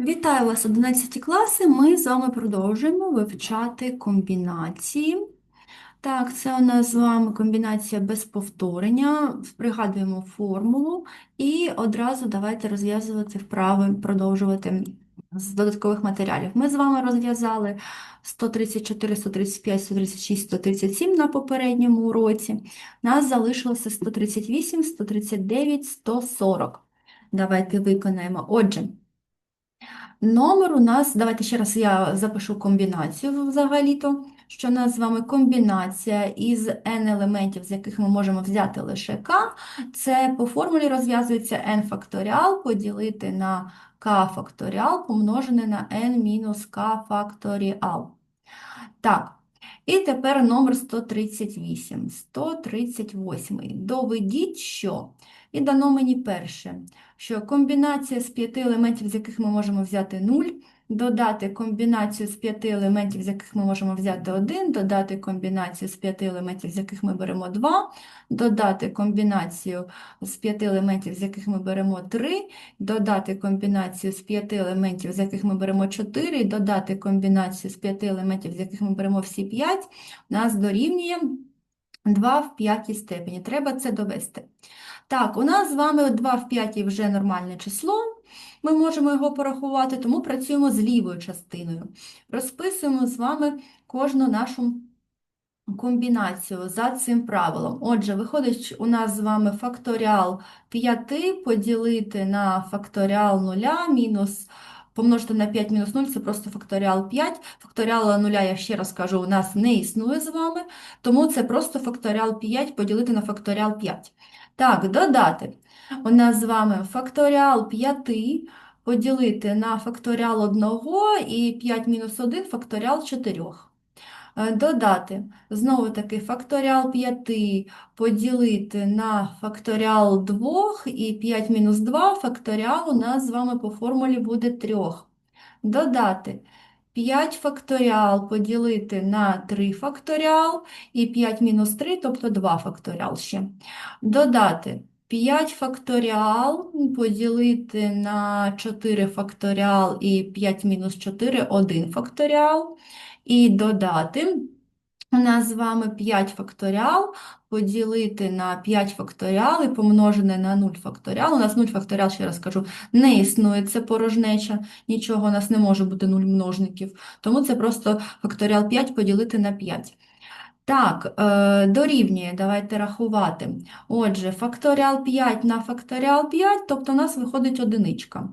Вітаю вас, 11 класи. Ми з вами продовжуємо вивчати комбінації. Так, це у нас з вами комбінація без повторення. Пригадуємо формулу і одразу давайте розв'язувати вправи, продовжувати з додаткових матеріалів. Ми з вами розв'язали 134, 135, 136, 137 на попередньому уроці. Нас залишилося 138, 139, 140. Давайте виконаємо. Отже. Номер у нас, давайте ще раз я запишу комбінацію взагалі-то, що у нас з вами комбінація із n елементів, з яких ми можемо взяти лише k, це по формулі розв'язується n факторіал поділити на k факторіал помножене на n мінус k факторіал. Так, і тепер номер 138. 138. Доведіть, що? І дано мені перше, що комбінація з п'яти елементів, з яких ми можемо взяти 0, додати комбінацію з п'яти елементів, з яких ми можемо взяти 1, додати комбінацію з п'яти елементів, з яких ми беремо 2, додати комбінацію з п'яти елементів, з яких ми беремо 3, додати комбінацію з п'яти елементів, з яких ми беремо 4, і додати комбінацію з п'яти елементів, з яких ми беремо всі 5, нас дорівнює 2 в п'ятій степені. Треба це довести. Так, у нас з вами 2 в 5 вже нормальне число. Ми можемо його порахувати, тому працюємо з лівою частиною. Розписуємо з вами кожну нашу комбінацію за цим правилом. Отже, виходить у нас з вами факторіал 5 поділити на факторіал 0 мінус помножити на 5 мінус 0 це просто факторіал 5. Факторіал 0, я ще раз кажу, у нас не існує з вами, тому це просто факторіал 5 поділити на факторіал 5. Так, додати. У нас з вами факторіал 5 поділити на факторіал 1 і 5 мінус 1 факторіал 4. Е, Додати, знову таки, факторіал 5 поділити на факторіал 2 і 5 мінус 2 факторіал у нас з вами по формулі буде 3. Додати 5 факторіал поділити на 3 факторіал і 5 мінус 3, тобто 2 факторіал ще. Додати 5 факторіал поділити на 4 факторіал і 5 мінус 4 – 1 факторіал. І додати у нас з вами 5 факторіал поділити на 5 факторіал і помножене на 0 факторіал. У нас 0 факторіал, ще раз кажу, не існує, це порожнеча, нічого у нас не може бути 0 множників. Тому це просто факторіал 5 поділити на 5. Так, е, дорівнює, давайте рахувати. Отже, факторіал 5 на факторіал 5, тобто у нас виходить одиничка.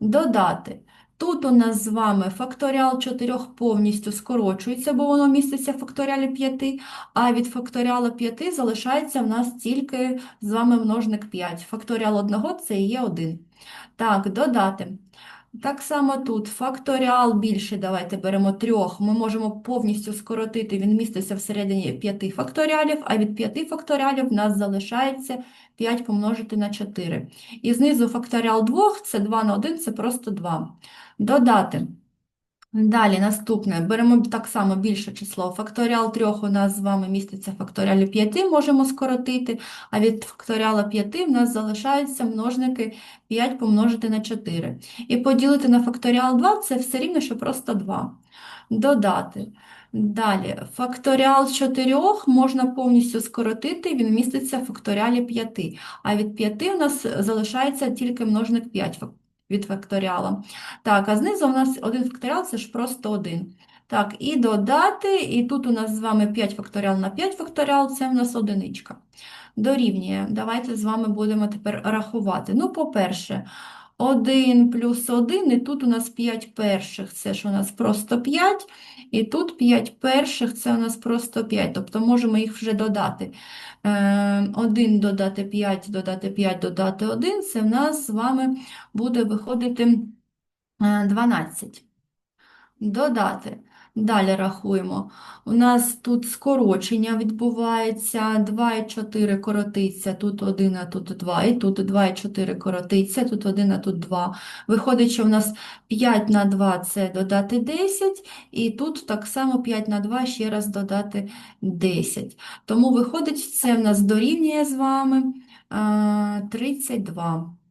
Додати. Тут у нас з вами факторіал 4 повністю скорочується, бо воно міститься в факторіалі 5, а від факторіалу 5 залишається в нас тільки з вами множник 5. Факторіал 1 це є 1. Так, додати. Так само тут факторіал більше, давайте беремо 3, ми можемо повністю скоротити, він міститься всередині 5 факторіалів, а від 5 факторіалів в нас залишається 5 помножити на 4. І знизу факторіал 2, це 2 на 1, це просто 2. Додати. Далі, наступне, беремо так само більше число. Факторіал 3 у нас з вами міститься факторіалі 5, можемо скоротити, а від факторіала 5 в нас залишаються множники 5 помножити на 4. І поділити на факторіал 2 це все рівно, що просто 2. Додати. Далі, факторіал 4 можна повністю скоротити, він міститься в факторіалі 5, а від 5 у нас залишається тільки множник 5 від факторіала. Так, а знизу у нас один факторіал це ж просто один. Так, і додати, і тут у нас з вами 5 факторіал на 5 факторіал, це в нас одиничка. Дорівнює. Давайте з вами будемо тепер рахувати. Ну, по-перше, 1 плюс 1, і тут у нас 5 перших, це ж у нас просто 5, і тут 5 перших, це у нас просто 5, тобто можемо їх вже додати. 1 додати 5, додати 5, додати 1, це в нас з вами буде виходити 12. Додати. Далі рахуємо. У нас тут скорочення відбувається, 2 і 4 коротиться, тут 1, а тут 2, і тут 2 і 4 коротиться, тут 1, а тут 2. Виходить, що у нас 5 на 2 це додати 10, і тут так само 5 на 2 ще раз додати 10. Тому виходить, це в нас дорівнює з вами 32.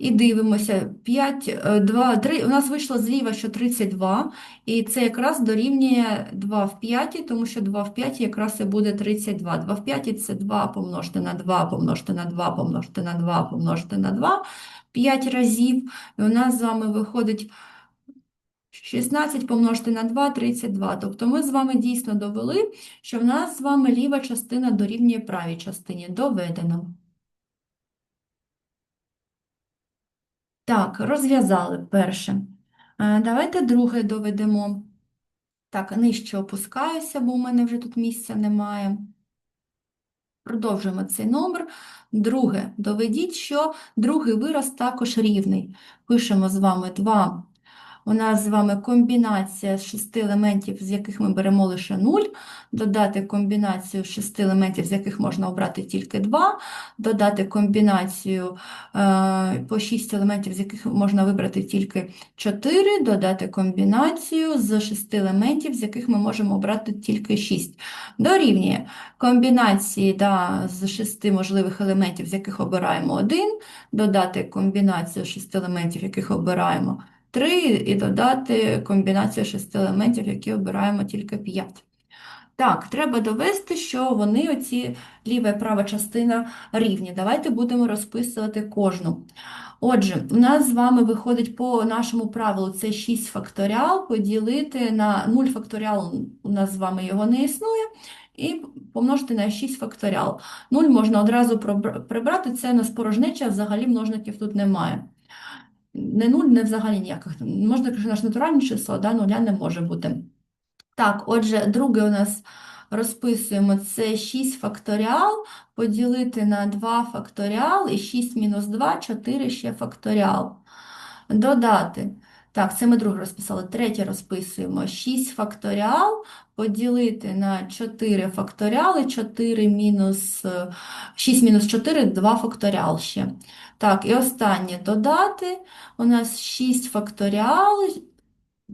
І дивимося, 5, 2, 3, у нас вийшло зліва, що 32, і це якраз дорівнює 2 в 5, тому що 2 в 5 якраз і буде 32. 2 в 5 це 2 помножити на 2, помножити на 2, помножити на 2, помножити на 2, 5 разів. І у нас з вами виходить 16 помножити на 2 – 32. Тобто ми з вами дійсно довели, що в нас з вами ліва частина дорівнює правій частині. Доведено. Так, розв'язали перше. Е, Давайте друге доведемо. Так, нижче опускаюся, бо у мене вже тут місця немає. Продовжуємо цей номер. Друге, доведіть, що другий вираз також рівний. Пишемо з вами 2 у нас з вами комбінація з шести елементів, з яких ми беремо лише 0, додати комбінацію з шести елементів, з яких можна обрати тільки 2, додати комбінацію е, по 6 елементів, з яких можна вибрати тільки 4, додати комбінацію з 6 елементів, з яких ми можемо обрати тільки 6. Дорівнює комбінації да, з 6 можливих елементів, з яких обираємо 1, додати комбінацію з 6 елементів, яких обираємо 3 і додати комбінацію шести елементів, які обираємо тільки 5. Так, треба довести, що вони, оці ліва і права частина рівні. Давайте будемо розписувати кожну. Отже, у нас з вами виходить по нашому правилу це 6 факторіал поділити на 0 факторіал, у нас з вами його не існує, і помножити на 6 факторіал. 0 можна одразу прибрати, це у нас порожнеча, взагалі множників тут немає. Не нуль, не взагалі ніяких. Можна кажучи, наш натуральне число, да, нуля не може бути. Так, отже, друге у нас розписуємо це 6 факторіал, поділити на 2 факторіал і 6 мінус 2, 4 ще факторіал. Додати. Так, це ми друге розписали. Третє розписуємо 6 факторіал поділити на 4 факторіал і 4 мінус 6 мінус 4 2 факторіал ще. Так, і останнє додати. У нас 6 факторіал,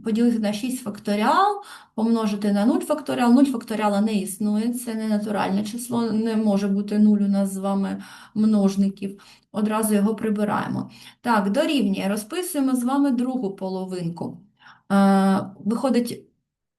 поділити на 6 факторіал, помножити на 0 факторіал. 0 факторіала не існує, це не натуральне число, не може бути 0 у нас з вами множників. Одразу його прибираємо. Так, дорівнює, розписуємо з вами другу половинку. Виходить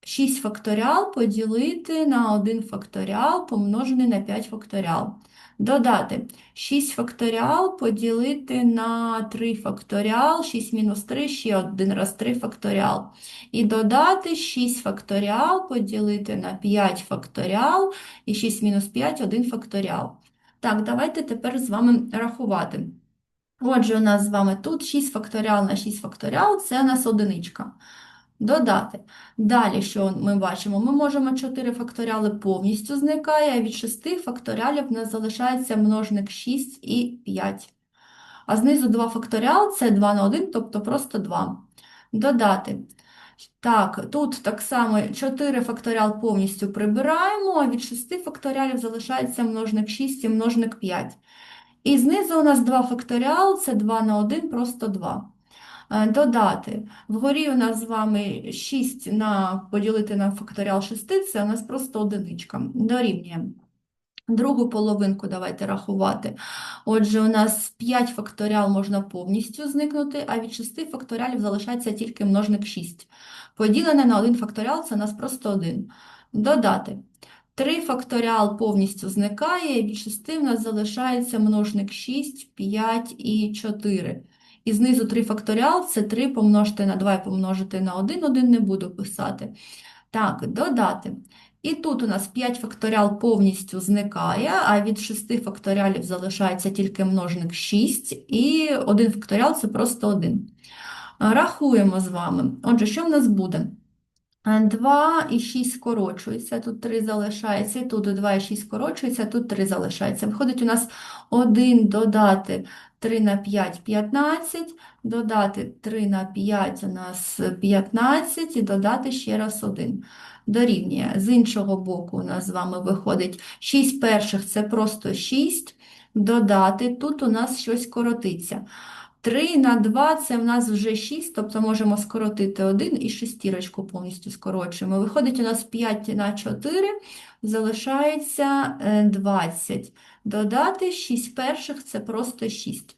6 факторіал поділити на 1 факторіал помножений на 5 факторіал. Додати 6 факторіал поділити на 3 факторіал, 6 мінус 3, ще один раз 3 факторіал. І додати 6 факторіал поділити на 5 факторіал і 6 мінус 5 1 факторіал. Так, давайте тепер з вами рахувати. Отже, у нас з вами тут 6 факторіал на 6 факторіал це у нас одиничка. Додати. Далі, що ми бачимо? Ми можемо 4 факторіали повністю зникає, а від 6 факторіалів у нас залишається множник 6 і 5. А знизу 2 факторіал це 2 на 1, тобто просто 2. Додати. Так, тут так само 4 факторіал повністю прибираємо, а від 6 факторіалів залишається множник 6 і множник 5. І знизу у нас 2 факторіал, це 2 на 1, просто 2. Е, додати. Вгорі у нас з вами 6 на поділити на факторіал 6, це у нас просто одиничка. Дорівнює. Другу половинку давайте рахувати. Отже, у нас 5 факторіал можна повністю зникнути, а від 6 факторіалів залишається тільки множник 6. Поділене на 1 факторіал це у нас просто 1. Додати. 3 факторіал повністю зникає, від 6 у нас залишається множник 6, 5 і 4. І знизу 3 факторіал це 3 помножити на 2 і помножити на 1, 1 не буду писати. Так, додати. І тут у нас 5 факторіал повністю зникає, а від 6 факторіалів залишається тільки множник 6, і 1 факторіал це просто 1. Рахуємо з вами. Отже, що в нас буде? 2 і 6 скорочується, тут 3 залишається, тут 2 і 6 скорочується, тут 3 залишається. Виходить, у нас 1 додати 3 на 5 15, додати 3 на 5 у нас 15 і додати ще раз 1. Дорівнює. З іншого боку, у нас з вами виходить 6 перших це просто 6. Додати, тут у нас щось коротиться. 3 на 2 це в нас вже 6, тобто можемо скоротити 1 і шестірочку повністю скорочуємо. Виходить, у нас 5 на 4, залишається 20. Е, Додати 6 перших це просто 6.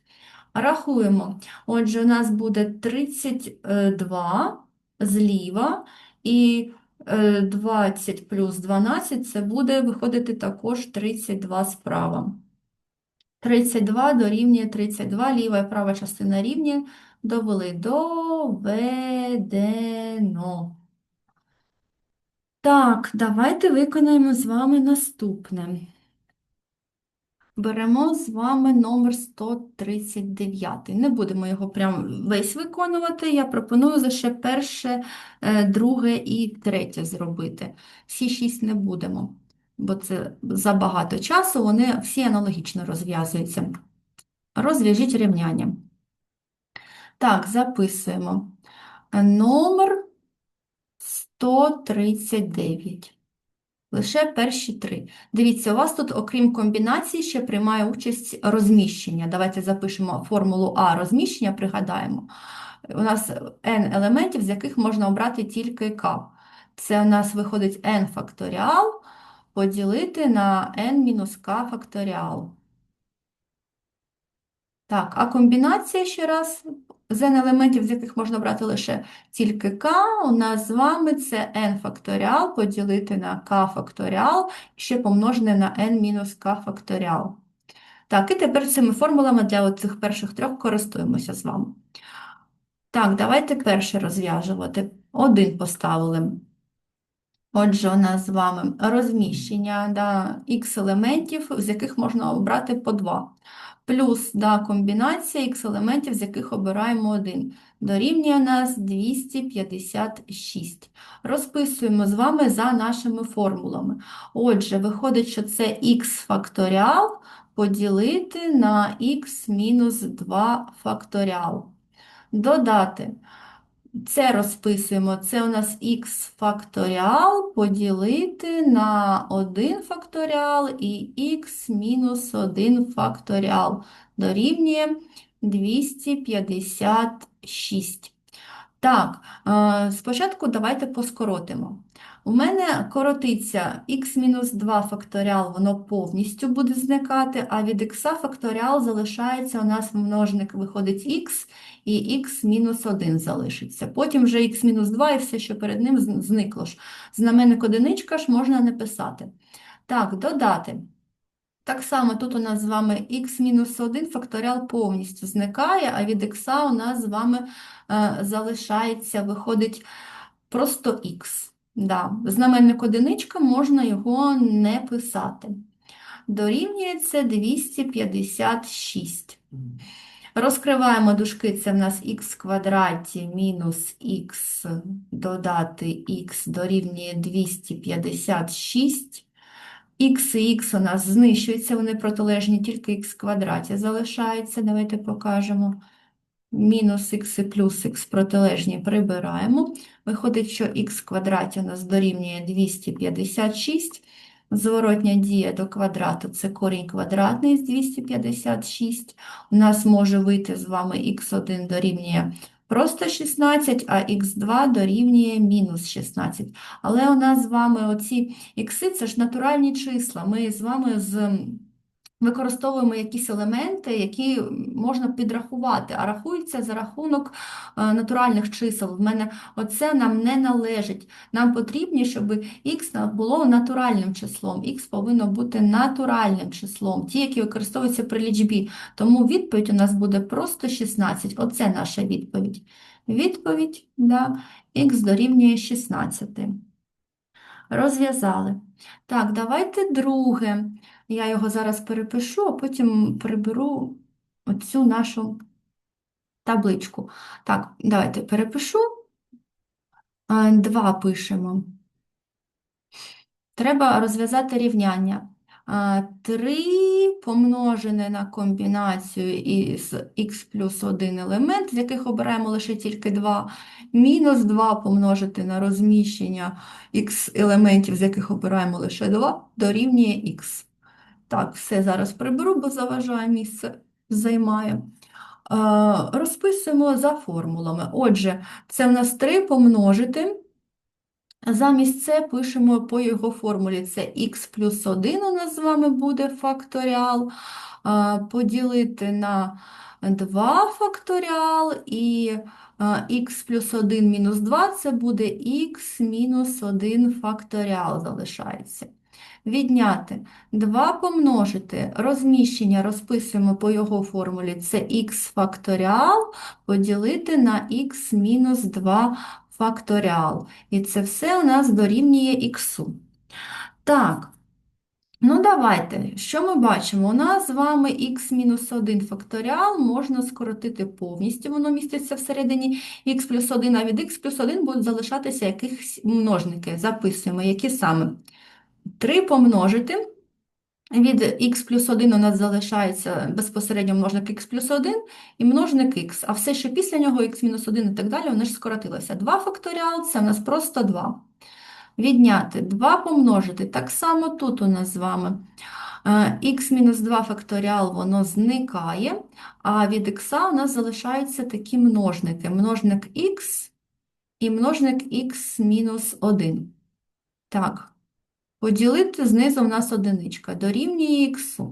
Рахуємо. Отже, у нас буде 32 зліва і е, 20 плюс 12 це буде виходити також 32 справа. 32 дорівнює 32, ліва і права частина рівні довели доведено. Так, давайте виконаємо з вами наступне. Беремо з вами номер 139. Не будемо його прям весь виконувати. Я пропоную лише перше, е, друге і третє зробити. Всі шість не будемо, бо це забагато часу, вони всі аналогічно розв'язуються. Розв'яжіть рівняння. Так, записуємо. Номер 139. Лише перші три. Дивіться, у вас тут, окрім комбінації, ще приймає участь розміщення. Давайте запишемо формулу А розміщення, пригадаємо. У нас n елементів, з яких можна обрати тільки k. Це у нас виходить n факторіал поділити на n-k факторіал. Так, а комбінація ще раз з n елементів, з яких можна брати лише тільки k, у нас з вами це n факторіал поділити на k факторіал, ще помножене на n-k факторіал. Так, і тепер цими формулами для цих перших трьох користуємося з вами. Так, давайте перше розв'яжувати. Один поставили. Отже, у нас з вами розміщення да, х елементів, з яких можна обрати по 2. Плюс да, комбінація х елементів, з яких обираємо 1. Дорівнює нас 256. Розписуємо з вами за нашими формулами. Отже, виходить, що це х факторіал поділити на х мінус 2 факторіал. Додати. Це розписуємо, це у нас х факторіал поділити на 1 факторіал і х мінус 1 факторіал дорівнює 256. Так, е, спочатку давайте поскоротимо. У мене коротиться х-2 факторіал, воно повністю буде зникати, а від х факторіал залишається у нас множник виходить х, і х-1 залишиться. Потім вже х-2 і все, що перед ним зникло ж. Знаменник одиничка ж можна не писати. Так, додати. Так само тут у нас з вами х-1 факторіал повністю зникає, а від х у нас з вами е, залишається, виходить просто х. Да. Знаменник одиничка можна його не писати. Дорівнюється 256. Розкриваємо дужки, це в нас х квадраті мінус х додати х дорівнює 256. Х і х у нас знищуються, вони протилежні, тільки х квадраті залишається. Давайте покажемо. Мінус х і плюс х протилежні прибираємо. Виходить, що х квадраті у нас дорівнює 256. Зворотня дія до квадрату це корінь квадратний з 256. У нас може вийти з вами х1 дорівнює просто 16, а х2 дорівнює мінус 16. Але у нас з вами оці ікси це ж натуральні числа. Ми з вами з використовуємо якісь елементи, які можна підрахувати, а рахуються за рахунок е, натуральних чисел. В мене оце нам не належить. Нам потрібно, щоб х було натуральним числом. Х повинно бути натуральним числом, ті, які використовуються при лічбі. Тому відповідь у нас буде просто 16. Оце наша відповідь. Відповідь, да, х дорівнює 16. Розв'язали. Так, давайте друге. Я його зараз перепишу, а потім приберу оцю нашу табличку. Так, давайте перепишу. Два пишемо. Треба розв'язати рівняння. 3 помножене на комбінацію із х плюс 1 елемент, з яких обираємо лише тільки 2, мінус 2 помножити на розміщення х елементів, з яких обираємо лише 2, дорівнює х. Так, все зараз приберу, бо заважає місце займає. Розписуємо за формулами. Отже, це в нас 3 помножити Замість це пишемо по його формулі. Це х плюс 1 у нас з вами буде факторіал. Поділити на 2 факторіал і х плюс 1 мінус 2 це буде х мінус 1 факторіал залишається. Відняти 2 помножити, розміщення розписуємо по його формулі, це х факторіал поділити на х мінус 2 факторіал. І це все у нас дорівнює х. Так, ну давайте, що ми бачимо? У нас з вами х-1 факторіал можна скоротити повністю, воно міститься всередині х плюс 1, а від х плюс 1 будуть залишатися якісь множники. Записуємо, які саме. 3 помножити. Від х плюс 1 у нас залишається безпосередньо множник х плюс 1 і множник х, а все, що після нього х мінус 1 і так далі, вони ж скоротилися. 2 факторіал це у нас просто 2. Відняти 2 помножити. Так само тут у нас з вами х мінус 2 факторіал воно зникає, а від х у нас залишаються такі множники. Множник х і множник х мінус 1. Так. Поділити знизу в нас одиничка, дорівнює х.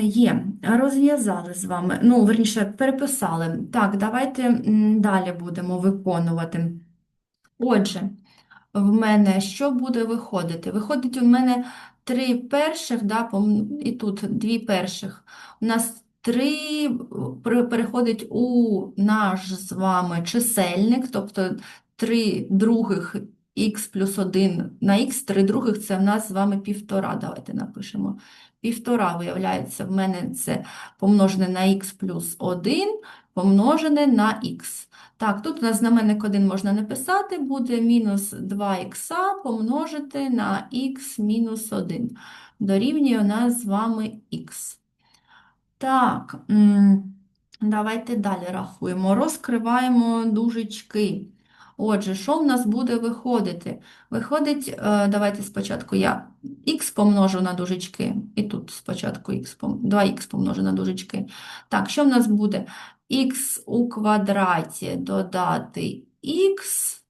Є, розв'язали з вами, ну, верніше, переписали. Так, давайте далі будемо виконувати. Отже, в мене що буде виходити? Виходить, у мене три перших, да, і тут дві перших. У нас три переходить у наш з вами чисельник, тобто три других х плюс 1 на х, 3 других це в нас з вами півтора. Давайте напишемо. Півтора, виявляється, в мене це помножене на х плюс 1 помножене на х. Так, тут у нас знаменник 1 можна написати, буде мінус 2х помножити на х мінус 1. Дорівнює у нас з вами х. Так, давайте далі рахуємо. Розкриваємо дужечки. Отже, що в нас буде виходити? Виходить, е, давайте спочатку я х помножу на дужечки, і тут спочатку х, 2х помножу на дужечки. Так, що в нас буде? х у квадраті додати х,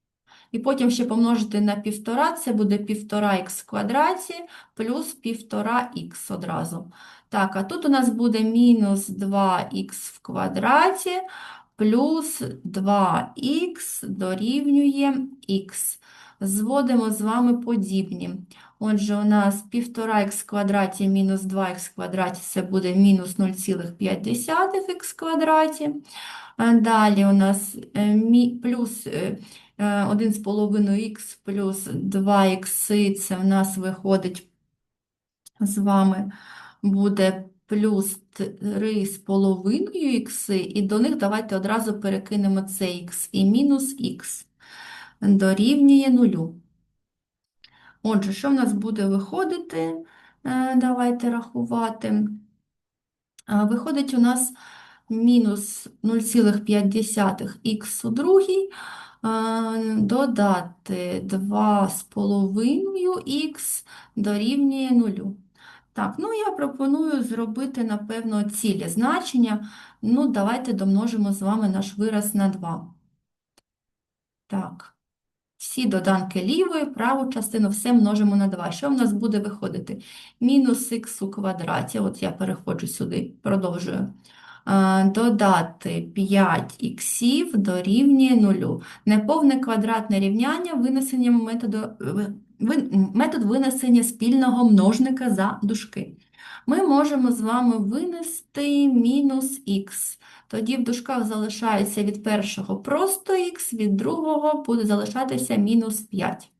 і потім ще помножити на півтора, це буде 1,5х в квадраті плюс 1,5х одразу. Так, а тут у нас буде мінус 2х в квадраті плюс 2х дорівнює х. Зводимо з вами подібні. Отже, у нас 1,5х квадраті мінус 2х квадраті це буде мінус 0,5х квадраті. Далі у нас е, плюс 1,5х е, плюс 2х, це в нас виходить з вами буде плюс 3,5 х, і до них давайте одразу перекинемо цей х і мінус х дорівнює нулю. Отже, що в нас буде виходити? Е, давайте рахувати. Виходить у нас мінус 0,5х у другій, додати 2,5х дорівнює нулю. Так, ну я пропоную зробити, напевно, цілі значення. Ну, давайте домножимо з вами наш вираз на 2. Так, всі доданки лівої, праву частину, все множимо на 2. Що в нас буде виходити? Мінус х у квадраті, от я переходжу сюди, продовжую. Додати 5 х дорівнює 0. Неповне квадратне рівняння винесенням методу метод винесення спільного множника за дужки. Ми можемо з вами винести мінус х. Тоді в дужках залишається від першого просто х, від другого буде залишатися мінус 5.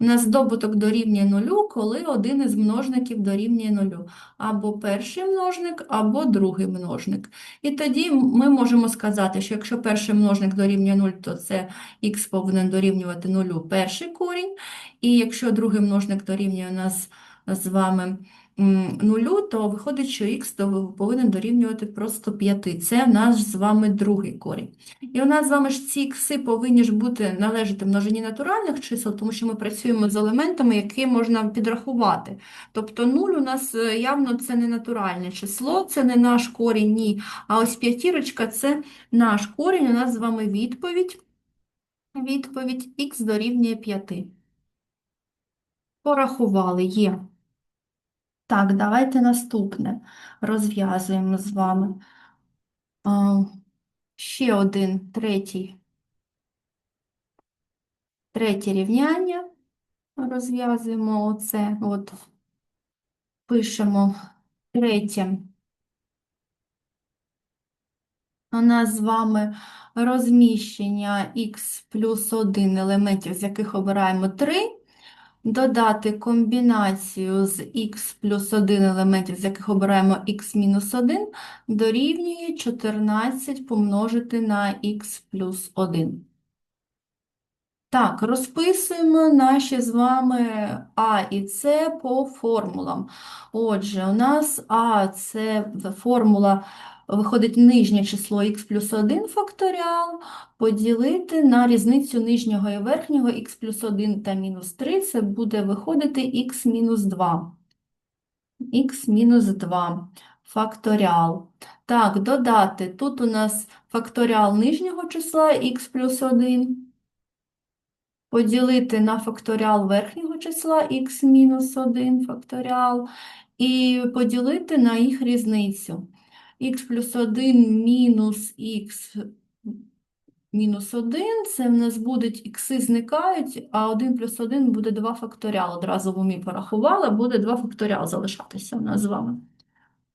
У здобуток дорівнює нулю, коли один із множників дорівнює нулю. Або перший множник, або другий множник. І тоді ми можемо сказати, що якщо перший множник дорівнює 0, то це х повинен дорівнювати нулю перший корінь. І якщо другий множник дорівнює у нас з вами нулю, то виходить, що х повинен дорівнювати просто 5. Це наш з вами другий корінь. І у нас з вами ж ці ікси повинні ж бути належати множині натуральних чисел, тому що ми працюємо з елементами, які можна підрахувати. Тобто 0 у нас е, явно це не натуральне число, це не наш корінь, ні. А ось п'ятірочка це наш корінь, у нас з вами відповідь. Відповідь х дорівнює 5. Порахували є. Так, давайте наступне розв'язуємо з вами. А, ще один третій. Третє рівняння. Розв'язуємо оце. От пишемо третє. У нас з вами розміщення х плюс 1 елементів, з яких обираємо 3, додати комбінацію з х плюс 1 елементів, з яких обираємо х мінус 1, дорівнює 14 помножити на х плюс 1. Так, розписуємо наші з вами А і С по формулам. Отже, у нас А це формула виходить нижнє число х плюс 1 факторіал, поділити на різницю нижнього і верхнього х плюс 1 та мінус 3, це буде виходити х мінус 2. х мінус 2 факторіал. Так, додати, тут у нас факторіал нижнього числа х плюс 1 поділити на факторіал верхнього числа х мінус 1 факторіал і поділити на їх різницю. Х плюс 1 мінус х мінус 1, це в нас будуть ікси зникають, а 1 плюс 1 буде 2 факторіал. Одразу в умі порахувала, буде 2 факторіал залишатися у нас з вами.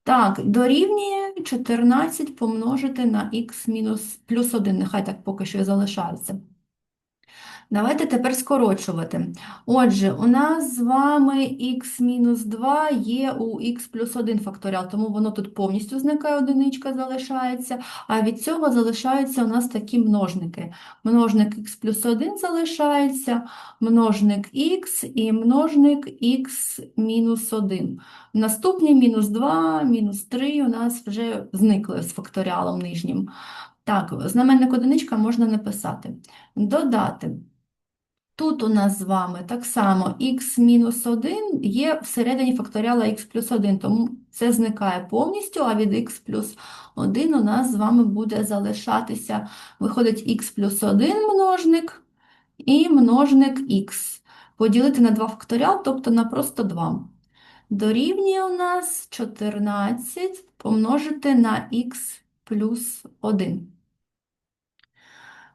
Так, дорівнює 14 помножити на х мінус плюс 1, нехай так поки що і залишається. Давайте тепер скорочувати. Отже, у нас з вами х-2 є у х плюс 1 факторіал, тому воно тут повністю зникає, одиничка залишається, а від цього залишаються у нас такі множники. Множник х плюс 1 залишається, множник х і множник х мінус 1. Наступні мінус 2, мінус 3 у нас вже зникли з факторіалом нижнім. Так, знаменник одиничка можна не писати. Додати. Тут у нас з вами так само х-1 є всередині факторіала х плюс 1, тому це зникає повністю, а від х плюс 1 у нас з вами буде залишатися, виходить х плюс 1 множник і множник х. Поділити на 2 факторіал, тобто на просто 2. Дорівнює у нас 14 помножити на х плюс 1.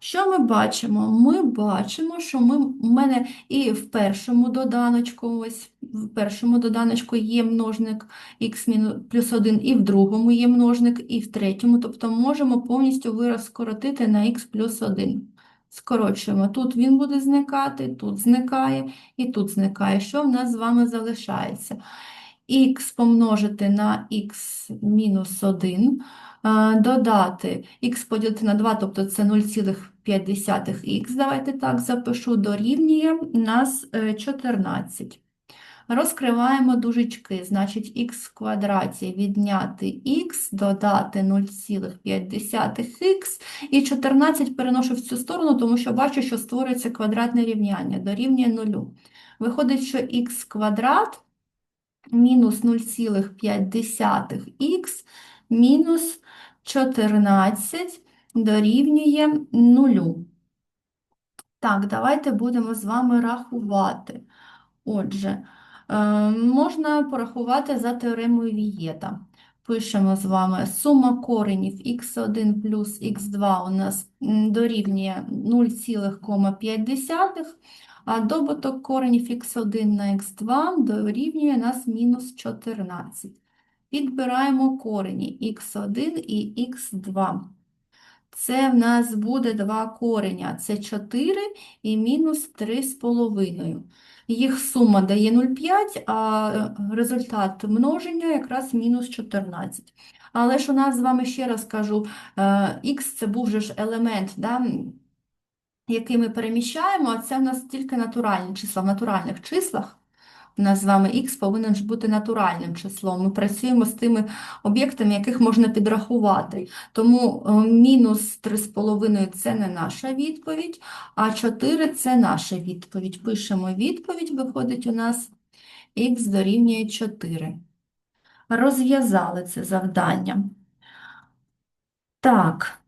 Що ми бачимо? Ми бачимо, що ми, у мене і в першому доданочку, ось в першому доданочку є множник х плюс 1, і в другому є множник, і в третьому, тобто можемо повністю вираз скоротити на х плюс 1. Скорочуємо. Тут він буде зникати, тут зникає і тут зникає. Що в нас з вами залишається? Х помножити на х мінус 1 додати х поділити на 2, тобто це 0,5х, давайте так запишу, дорівнює нас 14. Е, Розкриваємо дужечки, значить х в квадраті відняти х, додати 0,5х і 14 переношу в цю сторону, тому що бачу, що створюється квадратне рівняння, дорівнює 0. Виходить, що х квадрат мінус 0,5х мінус 14 дорівнює 0. Так, давайте будемо з вами рахувати. Отже, е, можна порахувати за теоремою Вієта. Пишемо з вами сума коренів х1 плюс х2 у нас дорівнює 0,5, а добуток коренів х1 на х2 дорівнює нас мінус 14. Підбираємо корені х1 і х2. Це в нас буде два кореня. Це 4 і мінус 3,5. Їх сума дає 0,5, а е, результат множення якраз мінус 14. Але ж у нас з вами ще раз кажу, х е, це був же ж елемент, да, який ми переміщаємо, а це в нас тільки натуральні числа в натуральних числах. У нас з вами х повинен ж бути натуральним числом. Ми працюємо з тими об'єктами, яких можна підрахувати. Тому е, мінус 3,5 це не наша відповідь, а 4 це наша відповідь. Пишемо відповідь, виходить у нас х дорівнює 4. Розв'язали це завдання. Так.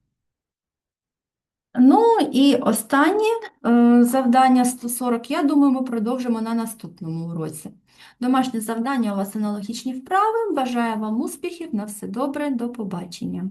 Ну і останнє е, завдання 140, я думаю, ми продовжимо на наступному уроці. Домашнє завдання у вас аналогічні вправи. Бажаю вам успіхів, на все добре, до побачення.